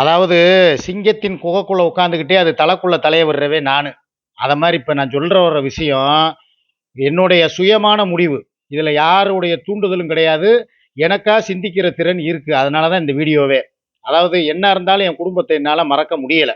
அதாவது சிங்கத்தின் குகைக்குள்ளே உட்காந்துக்கிட்டே அது தலைக்குள்ளே தலையை விடுறவே நான். அதை மாதிரி இப்போ நான் சொல்கிற ஒரு விஷயம் என்னுடைய சுயமான முடிவு. இதில் யாருடைய தூண்டுதலும் கிடையாது. எனக்கா சிந்திக்கிற திறன் இருக்குது அதனால தான் இந்த வீடியோவே. அதாவது என்ன இருந்தாலும் என் குடும்பத்தை என்னால் மறக்க முடியலை.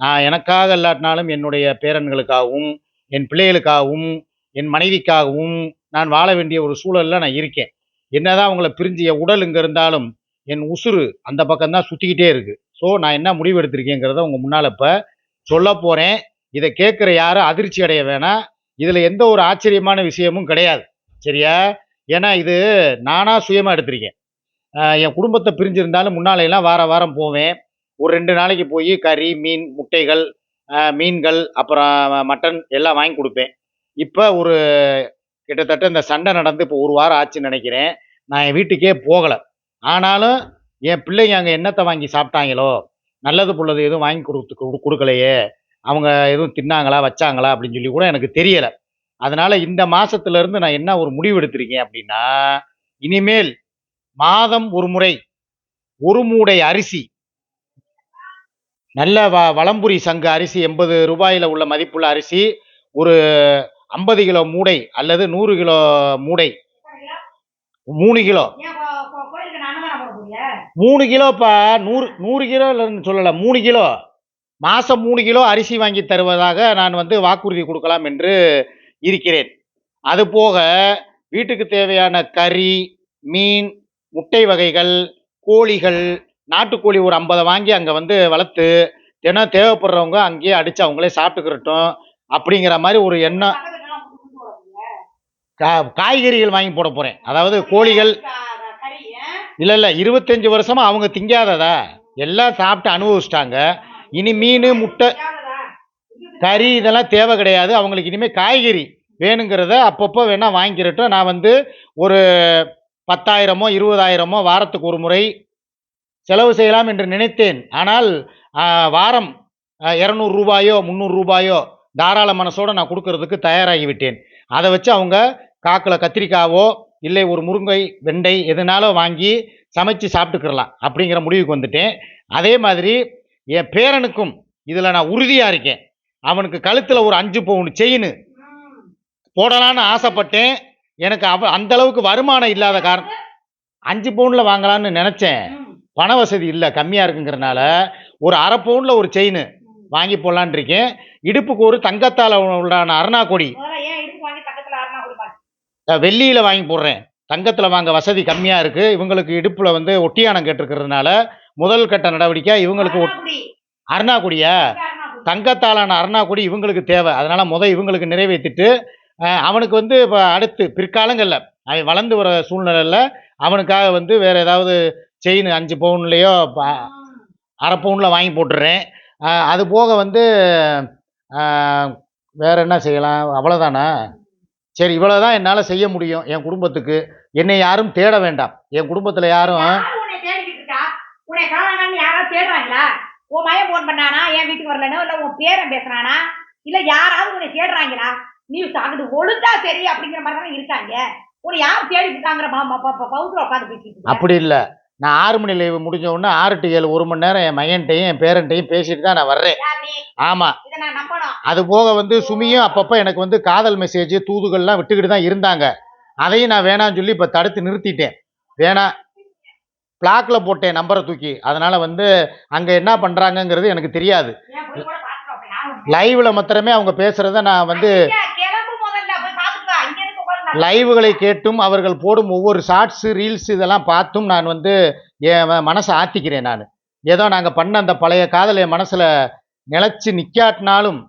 நான் எனக்காக இல்லாட்டினாலும் என்னுடைய பேரன்களுக்காகவும் என் பிள்ளைகளுக்காகவும் என் மனைவிக்காகவும் நான் வாழ வேண்டிய ஒரு சூழலில் நான் இருக்கேன். என்னதான் அவங்கள பிரிஞ்சு உடல் இங்கே இருந்தாலும் என் உசுறு அந்த பக்கம் தான் சுற்றிக்கிட்டே இருக்கு. ஸோ நான் என்ன முடிவு எடுத்திருக்கேங்கிறத உங்கள் முன்னால் இப்போ சொல்ல போகிறேன் இதை கேட்குற யாரும் அதிர்ச்சி அடைய வேணாம். இதில் எந்த ஒரு ஆச்சரியமான விஷயமும் கிடையாது. சரியா? ஏன்னா இது நானாக சுயமாக எடுத்திருக்கேன். என் குடும்பத்தை பிரிஞ்சிருந்தாலும் முன்னாலையெல்லாம் வார வாரம் போவேன். ஒரு ரெண்டு நாளைக்கு போய் கறி மீன் முட்டைகள் மீன்கள் அப்புறம் மட்டன் எல்லாம் வாங்கி கொடுப்பேன். இப்போ ஒரு கிட்டத்தட்ட இந்த சண்டை நடந்து இப்போ ஒரு வாரம் ஆச்சுன்னு நினைக்கிறேன். நான் என் வீட்டுக்கே போகலை. ஆனாலும் என் பிள்ளைங்க அங்கே என்னத்தை வாங்கி சாப்பிட்டாங்களோ? நல்லது புள்ளது எதுவும் வாங்கி கொடுத்து கொடுக்கலையே. அவங்க எதுவும் தின்னாங்களா வச்சாங்களா அப்படின்னு சொல்லி கூட எனக்கு தெரியலை. அதனால் இந்த மாதத்துலேருந்து நான் என்ன ஒரு முடிவு எடுத்திருக்கேன் அப்படின்னா இனிமேல் மாதம் ஒரு முறை ஒரு மூடை அரிசி நல்ல வ வளம்புரி சங்கு அரிசி எண்பது ரூபாயில் உள்ள மதிப்புள்ள அரிசி ஒரு ஐம்பது கிலோ மூடை அல்லது நூறு கிலோ மூடை மூணு கிலோ ஏன் கோ- கோ- கோயிலுக்கு நான் அன்னதானம் போட போறியா? மூணு கிலோப்பா நூறு நூறு கிலோ இல்லைன்னு சொல்லலை மூணு கிலோ. மாதம் மூணு கிலோ அரிசி வாங்கி தருவதாக நான் வந்து வாக்குறுதி கொடுக்கலாம் என்று இருக்கிறேன். அது போக வீட்டுக்கு தேவையான கறி மீன் முட்டை வகைகள் கோழிகள் நாட்டுக்கோழி ஒரு ஐம்பதை வாங்கி அங்கே வந்து வளர்த்து தினம் தேவைப்படுறவங்க அங்கேயே அடித்து அவங்களே சாப்பிட்டுக்கிறட்டும் அப்படிங்கிற மாதிரி ஒரு எண்ணம். காய்கறிகள் வாங்கி போட போகிறேன் அதாவது கோழிகள்? இல்லை இல்லை இருபத்தஞ்சி வருஷமா அவங்க திங்காததா? எல்லாம் சாப்பிட்டு அனுபவிச்சிட்டாங்க. இனி மீன் முட்டை கறி இதெல்லாம் தேவை கிடையாது. அவங்களுக்கு இனிமேல் காய்கறி வேணுங்கிறத அப்பப்போ வேணால் வாங்கிக்கிறட்டும். நான் வந்து ஒரு பத்தாயிரமோ இருபதாயிரமோ வாரத்துக்கு ஒரு முறை செலவு செய்யலாம் என்று நினைத்தேன். ஆனால் வாரம் இரநூறு ரூபாயோ முந்நூறு ரூபாயோ தாராள மனசோடு நான் கொடுக்கறதுக்கு தயாராகி விட்டேன் அதை வச்சு அவங்க காக்கில் கத்திரிக்காவோ இல்லை ஒரு முருங்கை வெண்டை எதுனாலும் வாங்கி சமைச்சு சாப்பிட்டுக்கிறலாம் அப்படிங்கிற முடிவுக்கு வந்துட்டேன். அதே மாதிரி என் பேரனுக்கும் இதில் நான் உறுதியாக இருக்கேன். அவனுக்கு கழுத்தில் ஒரு அஞ்சு பவுன் செயின் போடலான்னு ஆசைப்பட்டேன். எனக்கு அவ அந்த அளவுக்கு வருமானம் இல்லாத காரணம் அஞ்சு பவுனில் வாங்கலாம்னு நினச்சேன். பண வசதி இல்லை கம்மியாக இருக்குங்கிறனால ஒரு அரை பவுனில் ஒரு செயின் வாங்கி போடலான் இருக்கேன். இடுப்புக்கு ஒரு தங்கத்தால் உள்ளான அருணா கொடி முதல்ல ஏன் இடுப்பு வாங்கி பக்கத்துல அரணா கொடுப்பாங்க வெள்ளியில் வாங்கி போடுறேன். தங்கத்தில் வாங்க வசதி கம்மியாக இருக்குது இவங்களுக்கு இடுப்பில் வந்து ஒட்டியானம் கேட்டிருக்கிறதுனால முதல் கட்ட நடவடிக்கை இவங்களுக்கு ஒட்- அரணாக்குடி. அருணா கொடியா அரணாக்குடி. தங்கத்தாலான அருணா கொடி இவங்களுக்கு தேவை. அதனால முத இவங்களுக்கு நிறைவேற்றிட்டு அவனுக்கு வந்து இப்போ அடுத்து பிற்காலங்களில் அவன் வளர்ந்து வர சூழ்நிலையில் அவனுக்காக வந்து வேற ஏதாவது செயின் அஞ்சு பவுன்லேயோ. அரை பவுனில் வாங்கி போட்டுடுறேன் அஹ், அது போக வந்து வேற என்ன செய்யலாம்? அவ்வளோதானா சரி இவ்வளோதான் என்னால் செய்ய முடியும் என் குடும்பத்துக்கு என்னை யாரும் தேட வேண்டாம் என் குடும்பத்தில் யாரும் யாரு உன்னை காணோம்னு யாராவது தேடுறாங்களா? உன் மகன் phone பண்ணானா? என் வீட்டுக்கு வரலனோ? இல்ல உன் பேரன் பேசுறானா? இல்ல யாராவது உன்னை தேடுறாங்களா? நீ அங்கிட்டு ஒழுங்கா சரி அப்படிங்கிற மாதிரி தானே இருக்காங்க உன்னை யார் தேடிட்டு இருக்காங்கிற பவுத்துல உட்காந்து பேசிட்டு? அப்படி இல்லை நான் ஆறு மணி லைவ் முடிஞ்ச உடனே ஆறு டு ஏழு ஒரு மணி நேரம் என் மகன்கிட்டையும் என் பேரண்ட்டையும் பேசிட்டு தான் நான் வர்றேன்? ஆமாம் அது போக வந்து சுமியும் அப்பப்போ எனக்கு வந்து காதல் மெசேஜ் தூதுகள்லாம் விட்டுக்கிட்டு தான் இருந்தாங்க. அதையும் நான் வேணாம்னு சொல்லி இப்போ தடுத்து நிறுத்திட்டேன். வேணாம் பிளாக்ல போட்டேன் நம்பரை தூக்கி. அதனால வந்து அங்கே என்ன பண்ணுறாங்கங்கிறது எனக்கு தெரியாது. லைவ்ல மாத்திரமே அவங்க பேசுறத நான் வந்து ஐயா, கிளம்பு முதல்ல போய் பாத்துட்டு வா. இங்க இருக்க உட்கார்ந்து நான் லைவ்களை கேட்டும் அவர்கள் போடும் ஒவ்வொரு ஷார்ட்ஸு ரீல்ஸ் இதெல்லாம் பார்த்தும் நான் வந்து என் மனசை ஆத்திக்கிறேன் நான். ஏதோ நாங்கள் பண்ண அந்த பழைய காதல் என் மனசில் நிலச்சி நிற்காட்டினாலும்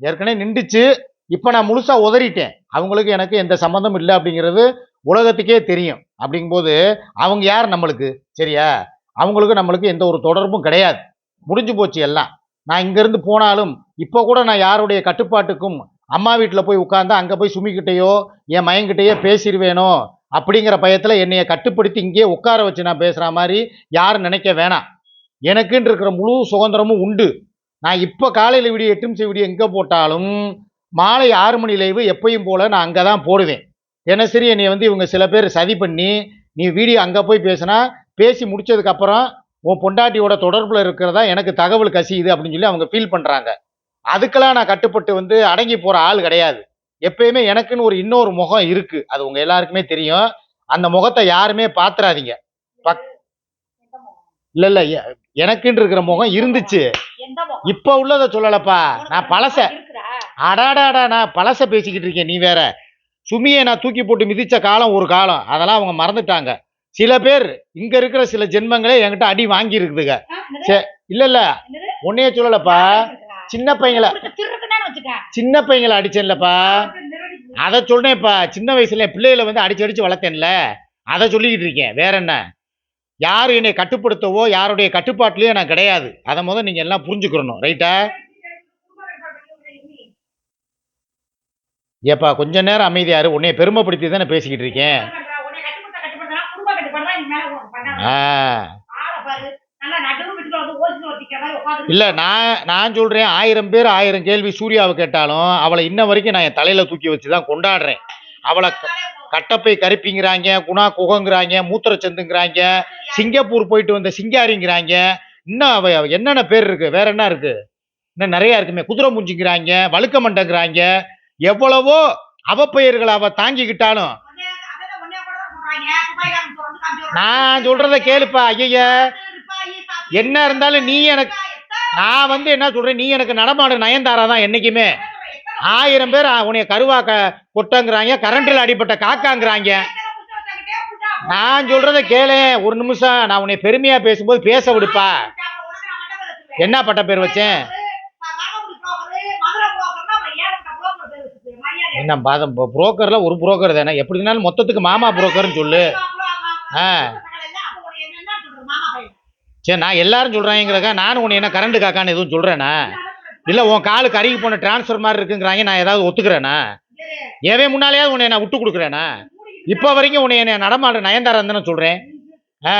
ஏற்கனவே நின்றுச்சு. இப்போ நான் முழுசாக உதறிட்டேன். அவங்களுக்கு எனக்கு எந்த சம்மந்தம் இல்லை அப்படிங்கிறது உலகத்துக்கே தெரியும். அப்படிங்கும்போது அவங்க யார் நம்மளுக்கு? சரியா? அவங்களுக்கு நம்மளுக்கு எந்த ஒரு தொடர்பும் கிடையாது. முடிஞ்சு போச்சு எல்லாம். நான் இங்கேருந்து போனாலும் இப்போ கூட நான் யாருடைய கட்டுப்பாட்டுக்கும் அம்மா வீட்டில் போய் உட்காந்தா அங்கே போய் சுமிக்கிட்டேயோ என் மயங்கிட்டேயோ பேசிடுவேனோ அப்படிங்கிற பயத்தில் என்னையை கட்டுப்படுத்தி இங்கேயே உட்கார வச்சு நான் பேசுகிற மாதிரி யாரும் நினைக்க வேணாம். எனக்குன்னு இருக்கிற முழு சுதந்திரமும் உண்டு. நான் இப்போ காலையில் வீடியோ எட்டு நிமிஷம் வீடியோ எங்கே போட்டாலும் மாலை ஆறு மணி லைவு எப்பயும் போல் நான் அங்கே தான் போடுவேன். தினசரி என்னை வந்து இவங்க சில பேர் சதி பண்ணி நீ வீடியோ அங்கே போய் பேசுனா பேசி முடிச்சதுக்கப்புறம் உன் பொண்டாட்டியோட தொடர்பில் இருக்கிறதா எனக்கு தகவல் கசியுது அப்படின்னு சொல்லி அவங்க ஃபீல் பண்ணுறாங்க அதுக்கெல்லாம் நான் கட்டுப்பட்டு வந்து அடங்கி போகிற ஆள் கிடையாது. எப்பயுமே எனக்குன்னு ஒரு இன்னொரு முகம் இருக்கு. அது உங்க எல்லாருக்குமே தெரியும். அந்த முகத்தை யாருமே பாத்துறாதீங்க. இல்ல இல்ல. எனக்குன்னு இருக்கிற முகம் இருந்துச்சு? இப்ப உள்ளத சொல்லலப்பா. நான் பழச. அடாடாடா நான் பழச பேசிக்கிட்டு இருக்கேன் நீ வேற. சுமியை நான் தூக்கி போட்டு மிதிச்ச காலம் ஒரு காலம். அதெல்லாம் அவங்க மறந்துட்டாங்க. சில பேர் இங்க இருக்கிற சில ஜென்மங்களே என்கிட்ட அடி வாங்கி இருக்குதுங்க. இல்ல இல்ல? உன்னையே சொல்லலப்பா. சின்ன பையங்கள. சின்ன பையங்களை அடிச்சேன்லப்பா. அதை சொல்றேன்ப்பா சின்ன வயசுல பிள்ளைகளை வந்து அடிச்சு அடிச்சு வளர்த்தேன்ல. அதை சொல்லிக்கிட்டு இருக்கேன். வேற என்ன? யாரும் என்னை கட்டுப்படுத்தவோ யாருடைய கட்டுப்பாட்டுலயோ நான் கிடையாது. அதை முதல் நீங்க எல்லாம் புரிஞ்சுக்கிறணும் ரைட்டா? ஏப்பா கொஞ்ச நேரம் அமைதியாரு உன்னை பெருமைப்படுத்தி தானே பேசிக்கிட்டு இருக்கேன். உன்னை இல்ல நான் நான் சொல்றேன் ஆயிரம் பேர் ஆயிரம் கேள்வி சூர்யாவை கேட்டாலும் அவளை இன்ன வரைக்கும் நான் என் தலையில தூக்கி வச்சு தான் கொண்டாடுறேன். அவளை கட்டப்பை கருப்பிங்கிறாங்க குணா குகங்கிறாங்க மூத்திரச்சந்துங்கிறாங்க சிங்கப்பூர் போயிட்டு வந்த சிங்காரிங்கிறாங்க இன்னும் அவ என்னென்ன பேர் இருக்கு? வேற என்ன இருக்கு? இன்னும் நிறைய இருக்குமே. குதிரை மூஞ்சிங்கிறாங்க வழுக்க மண்டங்கிறாங்க எவ்வளவோ அவப்பெயர்களை அவ தாங்கிக்கிட்டாலும். நான் சொல்றத கேளுப்பா ஐய என்ன இருந்தாலும் நீ எனக்கு நான் வந்து என்ன சொல்றேன்? நீ எனக்கு நடமாடு நயன்தாரா தான் என்னைக்குமே. ஆயிரம் பேர் உன்னைய கருவாக்க கொட்டங்கிறாங்க கரண்டில் அடிப்பட்ட காக்காங்கிறாங்க. நான் சொல்றத கேளு. ஒரு நிமிஷம் நான் உன்னை பெருமையா பேசும்போது பேச விடுப்பா. என்ன பட்ட பேர் வச்சேன்? என்ன பாதம்? புரோக்கர்ல ஒரு புரோக்கர் தானே. எப்படினாலும் மொத்தத்துக்கு மாமா புரோக்கர்னு சொல்லு. ஆ. சரி நான் எல்லாரும் சொல்றாங்கிறக்கா நானும் உன்னை என்ன கரண்ட் காக்கான்னு எதுவும் சொல்கிறேண்ணா இல்லை உன் காலு கருகி போன டிரான்ஸ்ஃபர் மாதிரி இருக்குங்கிறாங்க நான் ஏதாவது ஒத்துக்கிறேனா? ஏவே முன்னாலேயாவது உன்னை நான் விட்டு கொடுக்குறேனா? இப்போ வரைக்கும் உன்னை என்ன நடமாடு நயன்தாரன் தானே சொல்கிறேன் ஆ.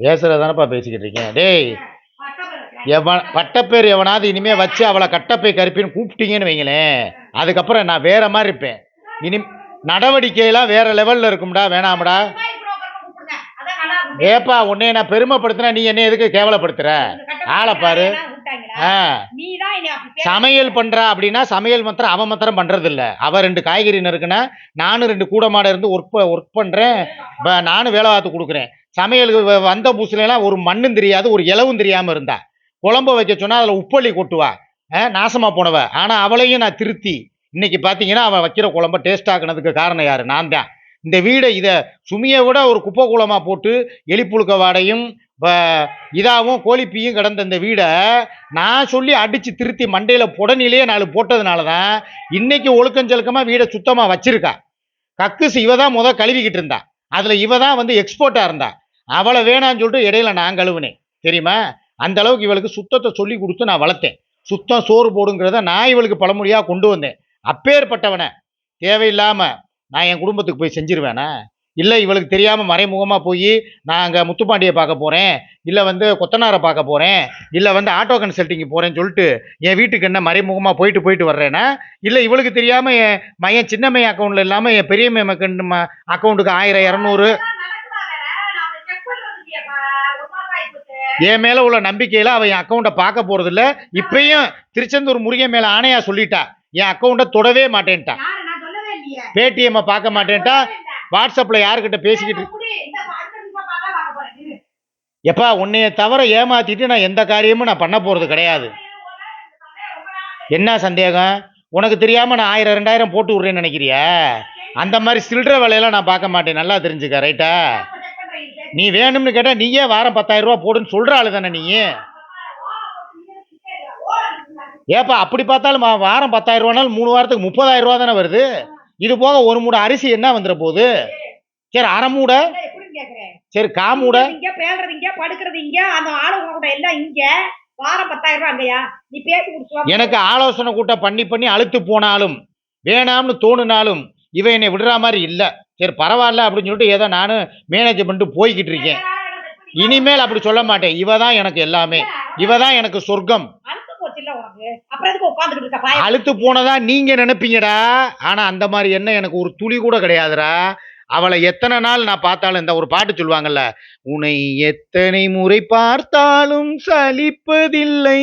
பேசுறதானப்பா பேசிக்கிட்டு இருக்கேன் டேய் எவன் பட்டப்பேர் எவனாவது இனிமே வச்சு அவளை கட்டப்பை கருப்பின்னு கூப்பிட்டீங்கன்னு வைங்களேன். அதுக்கப்புறம் நான் வேற மாதிரி இருப்பேன். இனி நடவடிக்கையெல்லாம் வேற லெவலில் இருக்கும்டா வேணாம்டா. ஏப்பா உன்னை நான் பெருமைப்படுத்தினா நீ என்ன எதுக்கு கேவலப்படுத்துற? ஆளை பாரு. சமையல் பண்றா அப்படின்னா சமையல் மாத்திரம் அவன் மாத்திரம் பண்றது இல்ல அவ ரெண்டு காய்கறி நறுக்குன்னா நானும் ரெண்டு கூடமாட இருந்து ஒர்க் ஒர்க் பண்றேன். நானும் வேலை பார்த்து கொடுக்குறேன். சமையலுக்கு வ- வந்த புதுசுல எல்லாம் ஒரு மண்ணும் தெரியாது ஒரு இலவும் தெரியாம இருந்தா. குழம்பு வைக்க சொன்னா அதுல உப்பள்ளி கொட்டுவா. நாசமா போனவ. ஆனா அவளையும் நான் திருத்தி இன்னைக்கு பார்த்தீங்கன்னா அவன் வைக்கிற குழம்ப டேஸ்ட் ஆக்கினதுக்கு காரணம் யார்? நான் தான். இந்த வீடை இதை சுமியை விட ஒரு குப்பை குளமாக போட்டு எலிப்புழுக்க வாடையும் வ- கோழிப்பியும் கிடந்த இந்த வீடை நான் சொல்லி அடித்து திருத்தி மண்டையில் புடனிலேயே நாலு போட்டதுனால தான் இன்றைக்கி ஒழுக்கஞ்சலுக்கமாக வீடை சுத்தமாக வச்சுருக்கா. கக்குஸ் இவ தான் முத கழுவிக்கிட்டு இருந்தா. அதில் இவ தான் வந்து எக்ஸ்போர்ட்டாக இருந்தா. அவளை வேணான்னு சொல்லிட்டு இடையில நான் கழுவுனேன். தெரியுமா? அந்த அளவுக்கு இவளுக்கு சுத்தத்தை சொல்லி கொடுத்து நான் வளர்த்தேன். சுத்தம் சோறு போடுங்கிறத நான் இவளுக்கு பழமொழியாக கொண்டு வந்தேன். அப்பேற்பட்டவனை தேவையில்லாமல் நான் என் குடும்பத்துக்கு போய் செஞ்சிருவேனா? இல்லை இவளுக்கு தெரியாமல் மறைமுகமாக போய் நான் அங்கே முத்துப்பாண்டியை பார்க்க போகிறேன் இல்லை வந்து கொத்தனாரை பார்க்க போகிறேன் இல்லை வந்து ஆட்டோ கன்சல்ட்டிங் போகிறேன்னு சொல்லிட்டு என் வீட்டுக்கு என்ன மறைமுகமாக போயிட்டு போயிட்டு வர்றேன்னா இல்லை இவளுக்கு தெரியாமல் என் மையன் சின்ன அக்கௌண்ட்டில் இல்லாமல் என் பெரிய மையன் அக்கௌண்ட்டுக்கு ஆயிரம் இரநூறு. என் மேலே உள்ள நம்பிக்கையில் அவன் என் அக்கௌண்ட்டை பார்க்க போகிறதில்ல இப்பயும் திருச்செந்தூர் முருகன் மேலே ஆணையாக சொல்லிட்டா. என் அக்கௌண்ட்டை தொடவே மாட்டேன்ட்டா. யாரு? நான் சொல்லவே இல்லையே. பேடிஎம் பார்க்க மாட்டேன்ட்டா. வாட்ஸ்அப்ல யாருக்கிட்ட பேசிக்கிட்டு. எப்பா உன்னைய தவிர ஏமாத்திட்டு நான் எந்த காரியமும் நான் பண்ண போறது கிடையாது. என்ன சந்தேகம்? உனக்கு தெரியாம நான் ஆயிரம் ரெண்டாயிரம் போட்டு விடுறேன்னு நினைக்கிறியா? அந்த மாதிரி சில்லற வேலையெல்லாம் நான் பார்க்க மாட்டேன். நல்லா தெரிஞ்சுக்க ரைட்டா. நீ வேணும்னு கேட்டா நீயே வாரம் பத்தாயிரம் போடுன்னு சொல்ற ஆளு தானே நீ? ஏப்பா அப்படி பார்த்தாலும் வாரம் பத்தாயிரம் ரூபானாலும் மூணு வாரத்துக்கு முப்பதாயிரம் ரூபா தானே வருது? இது போக ஒரு மூடை அரிசி என்ன வந்துட போகுது? சரி அரை மூடை. சரி கா மூடை. இங்க பேசுறது இங்க படுக்கிறது இங்க அந்த ஆளுங்க கூட எல்லாம் இங்க. வாரம் பத்தாயிரம் ரூபாய் அங்கயா? நீ பேசி கொடுத்து எனக்கு ஆலோசனை கூட்டம் பண்ணி பண்ணி அழுத்து போனாலும் வேணாம்னு தோணுனாலும் இவன் என்னை விடுற மாதிரி இல்ல. சரி பரவாயில்ல அப்படின்னு சொல்லிட்டு ஏதோ நானும் மேனேஜ் பண்ணிட்டு போய்கிட்டு இருக்கேன். இனிமேல் அப்படி சொல்ல மாட்டேன். இவ தான் எனக்கு எல்லாமே. இவ தான் எனக்கு சொர்க்கம். போச்சு இல்ல உனக்கு. அப்புறம் எதுக்கு இருக்க? பாய அழுத்து போனதா நீங்க நினைப்பீங்கடா. ஆனா அந்த மாதிரி என்ன எனக்கு ஒரு துளி கூட கிடையாதுடா. அவளை எத்தனை நாள் நான் பார்த்தாலும் இந்த ஒரு பாட்டு சொல்லுவாங்கல்ல உன்னை எத்தனை முறை பார்த்தாலும் சலிப்பதில்லை.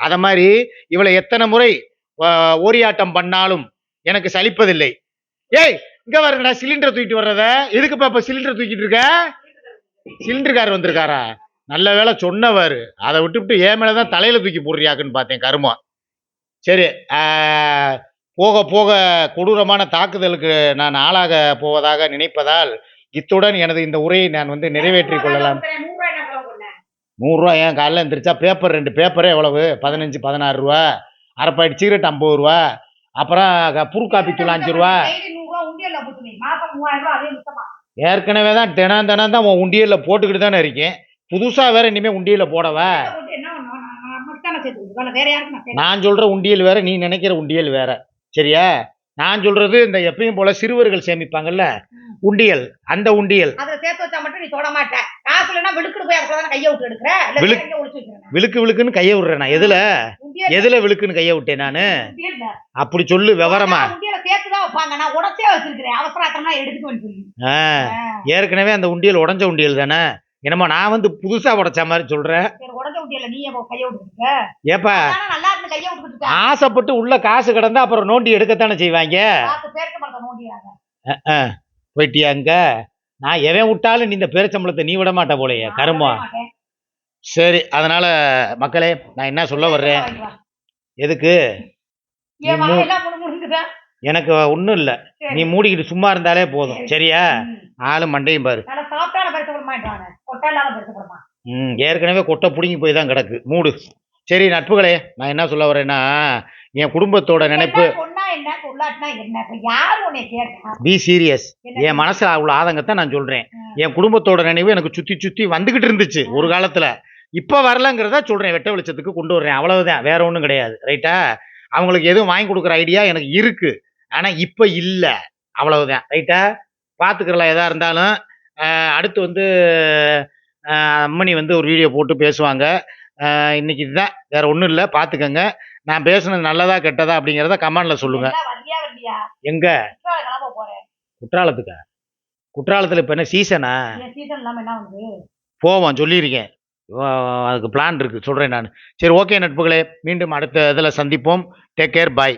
அத மாதிரி இவளை எத்தனை முறை ஆஹ், ஓரியாட்டம் பண்ணாலும் எனக்கு சலிப்பதில்லை. ஏய் இங்க வரடா சிலிண்டர் தூக்கிட்டு வர்றத. எதுக்குப்பா இப்ப சிலிண்டர் தூக்கிட்டு இருக்க? சிலிண்டர்காரர் வந்திருக்காரா? நல்ல வேலை சொன்னவர். அதை விட்டுவிட்டு ஏன் மேலதான் தலையில் தூக்கி போடுறியாக்குன்னு பார்த்தேன் கருமா. சரி போக போக கொடூரமான தாக்குதலுக்கு நான் ஆளாக போவதாக நினைப்பதால் இத்துடன் எனது இந்த உரையை நான் வந்து நிறைவேற்றிக் கொள்ளலாம். நூறுரூவா ஏன் காலைல எழுந்திரிச்சா பேப்பர் ரெண்டு பேப்பரே எவ்வளவு? பதினஞ்சு பதினாறு ரூபா. அரை சிகரெட் ஐம்பது ரூபா. அப்புறம் க- புரு காப்பி தூள் அஞ்சு ரூபா. ஏற்கனவே தான் தினம் தினம் தான் உன் உண்டியலில் போட்டுக்கிட்டு தானே இருக்கேன். புதுசா வேற இனிமே உண்டியல்ல போடவா. நான் சொல்ற உண்டியல் வேற நீ நினைக்கிற உண்டியல் வேற. சரியா? நான் சொல்றது இந்த எப்பயும் போல சிறுவர்கள் சேமிப்பாங்கல்ல? உண்டியல் அந்த உண்டியல். விழுக்கு- விழுக்குன்னு கையை விடுறேன் நான். எதுல? எதுல விழுக்குன்னு கையை விட்டேன் நானு. அப்படி சொல்லு விவரமா. ஏற்கனவே அந்த உண்டியல் உடஞ்ச உண்டியல் தானே? என்னமோ நான் வந்து புதுசா உடைச்ச மாதிரி சொல்றேன் ஏப்பா? ஆசைப்பட்டு உள்ள காசு கிடந்தா அப்புறம் நோண்டி எடுக்கத்தானே செய்வாங்க? பார்த்து பேருக்க மரத்தை நோண்டிடுறாங்க போயிட்டியா அங்க? நான் எவன் விட்டாலும் நீ இந்த பேரச்சம்பளத்தை நீ விட மாட்ட போலயே கருமா சரி அதனால மக்களே நான் என்ன சொல்ல வர்றேன்? எதுக்கு? எனக்கு ஒண்ணும் இல்ல. நீ மூடிக்கிட்டு சும்மா இருந்தாலே போதும். சரியா? ஆளு மண்டையும் பாரு. ம் ஏற்கனவே கொட்டை பிடுங்கி போய் தான் கிடக்கு. மூடு. சரி நட்புகளே நான் என்ன சொல்ல வரேன்னா என் குடும்பத்தோட நினைப்பு பி சீரியஸ் என் மனசுல அவ்வளவு ஆதங்கத்தை நான் சொல்றேன். என் குடும்பத்தோட நினைவு எனக்கு சுத்தி சுத்தி வந்துகிட்டு இருந்துச்சு ஒரு காலத்துல. இப்ப வரலங்கிறத சொல்றேன். வெட்ட வெளிச்சத்துக்கு கொண்டு வர்றேன். அவ்வளவுதான். வேற ஒண்ணும் கிடையாது. ரைட்டா அவங்களுக்கு எதுவும் வாங்கி கொடுக்குற ஐடியா எனக்கு இருக்கு. ஆனா இப்ப இல்ல. அவ்வளவுதான். ரைட்டா பாத்துக்கிறலாம் எதா இருந்தாலும் அடுத்து வந்து அம்மணி வந்து ஒரு வீடியோ போட்டு பேசுவாங்க. இன்னைக்கு இதுதான். வேற ஒண்ணும் இல்ல. பாத்துக்கங்க. நான் பேசுனது நல்லதா கெட்டதா அப்படிங்கறத கமெண்ட்ல சொல்லுங்க. எல்லாம் வந்தியா வந்தியா எங்க? குற்றாலத்துக்கா? குற்றாலத்துல இப்ப என்ன சீசனா போவோம் சொல்லியிருக்கேன். அதுக்கு பிளான் இருக்கு. சொல்றேன் நான். சரி ஓகே நட்புகளே. மீண்டும் அடுத்த இதில் சந்திப்போம். Take care bye